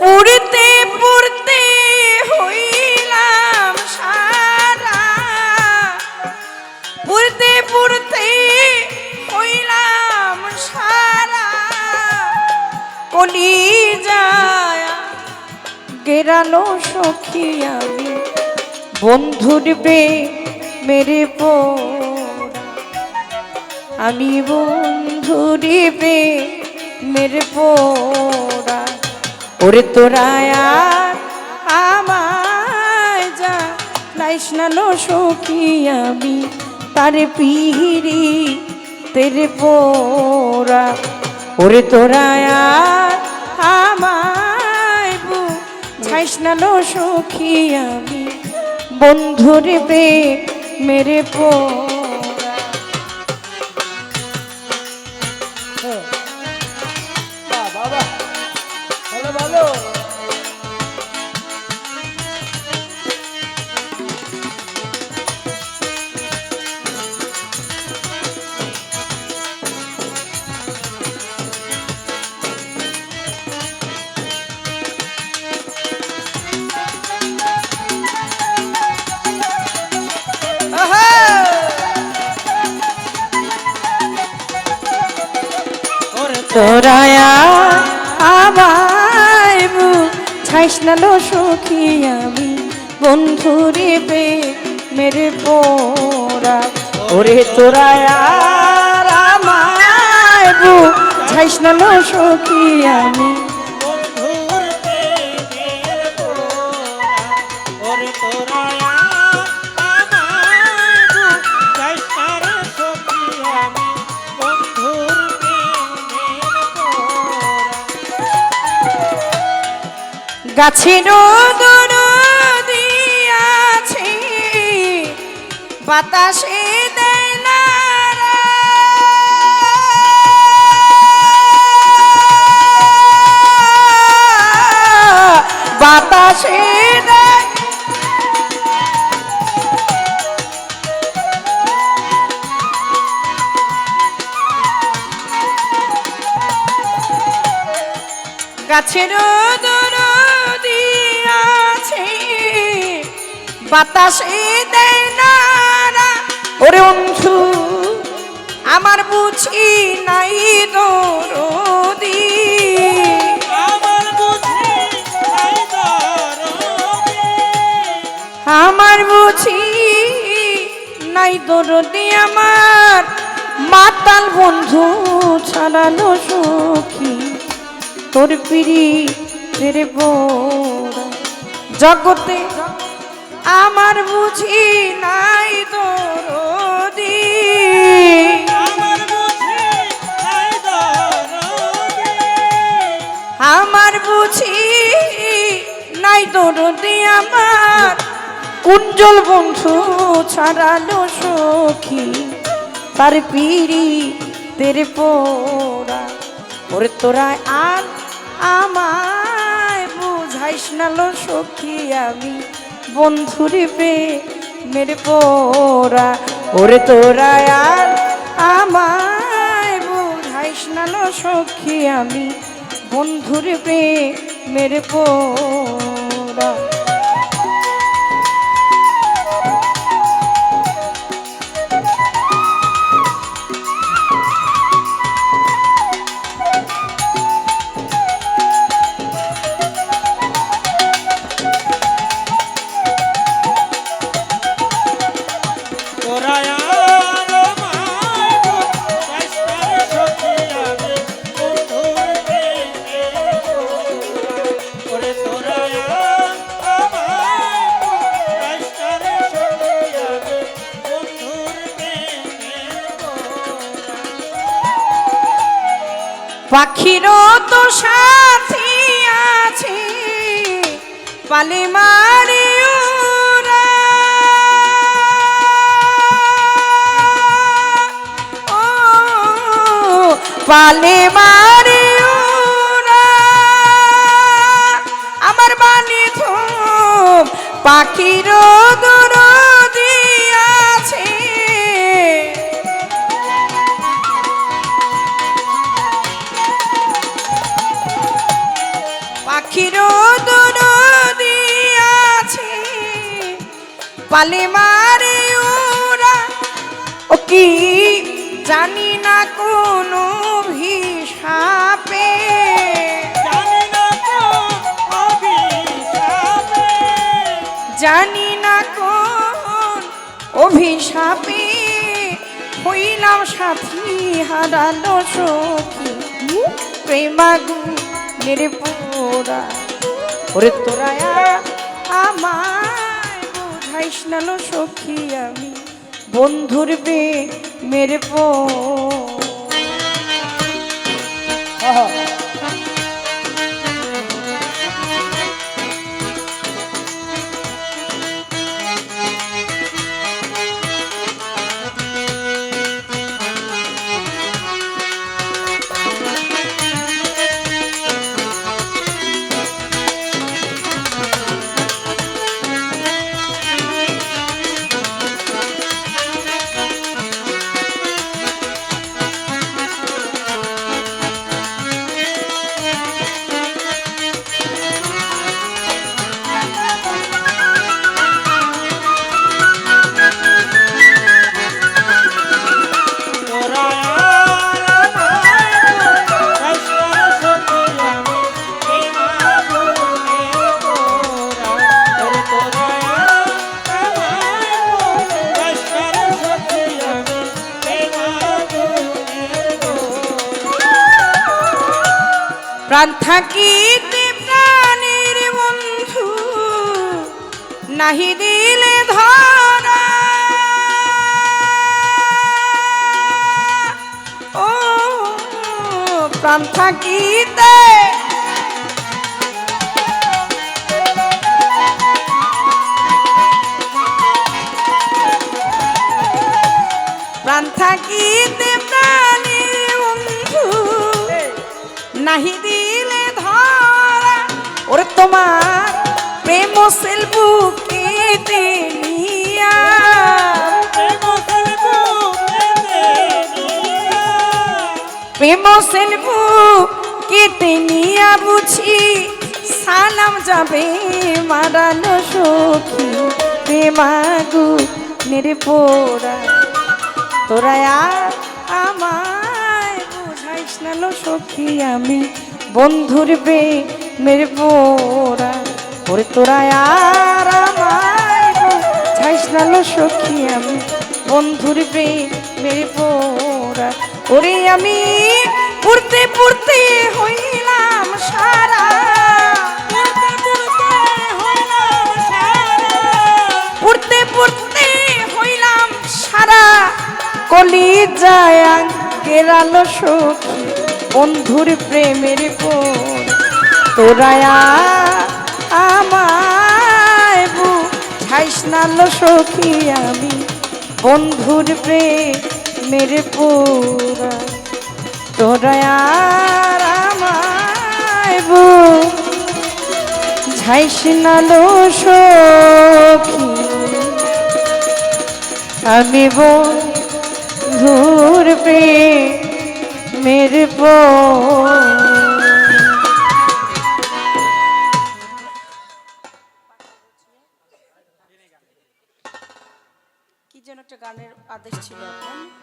পুরতে পুরতে হইলাম সারা। পুরতে পুরতে হইলাম সারা। কলি যায় গেরালো সখী আমি, বন্ধুর বে মেরে পোড়া আমি বন্ধুর বে মেরে পোড়া ওরে তোরায়া আমায় যা। লাইস সখী আমি, তারে পিহিরি তেরে পোরা ওরে তোরায়া আমায় বু, ছাইস না সখী আমি, বন্ধুরে বে মেরে পোড়া তোরায়া আমায় ছাইস না লো সখী আমি। বন্ধুরে বে মেরে পোরা ওরে তোরায়া আমায় ছাইস না লো আমি। গাছের দিয়াছে বাতাসে দেয় না বাতাসে দেয় গাছের দিয়াছে বাতাসে দেয় না ওরে অন্ধু আমার বুঝি নাই দরদি। আমার বুঝি নাই আমার বুঝি নাই দরদি আমার। মাতাল বন্ধু ছাড়ানো সখী। তোর পিড়ি বোরা জগতে আমার বুঝি নাই দরদি। আমার বুঝি নাই দরদে, আমার। আমার কুঞ্জল বন্ধু ছাড়ালো সখী তার পিড়ি তেরে পোড়া। ওরে তোরা আর আমায় বুঝাইস না লো সখী আমি। বন্ধুরে পে মেরে পোরা ওরে তোরা আর আমায় বুঝাইস না লো সখী আমি। বন্ধুরে পে মেরে পোড়া। পাখিরও তো সাথী আছে পালে মারি পালে মারি আমার বালি থোপ পাখিরও পালে মারে ওরা ও কি জানি না কোন ভিসাপে জানি না কোন অভিশাপে। জানি না কোন অভিশাপে। হইলাম সাথী হারালো সখী। প্রেমাগু মেরে পোড়া। ওরে তোরা আমায় বোঝাইস না লো সখী আমি বন্ধুর বে মেরে পো প্রাণ থাকিতে প্রাণের বন্ধু নাহি দিলে ধরা। ও প্রাণ থাকিতে তোমার প্রেম কেটে নিয়া প্রেম কেঁদে নিয়া। বুঝি সালাম যাবে মারানো সখী। প্রেমাগু মেরে পোড়া তোরা আর আমায় বুঝাইস না সখী আমি। বন্ধুর বে মেরে পোড়া ওরে তোরা আর আমায় বুঝাইস না লো সখী আমি বন্ধুর বে মেরে পোড়া ওরে আমি পড়তে পড়তে হইলাম সারা। পড়তে পড়তে হইলাম সারা কলি যায় কেরালো সখী বন্ধুর প্রেমের পর তোরায়া আমায় বুঝাইস না লো সখী আমি। বন্ধুর প্রেমের পোরা। তোরায়া আমায় বুঝাইস না লো সখী। আমি বন্ধুর পে মেরে পো কি যেন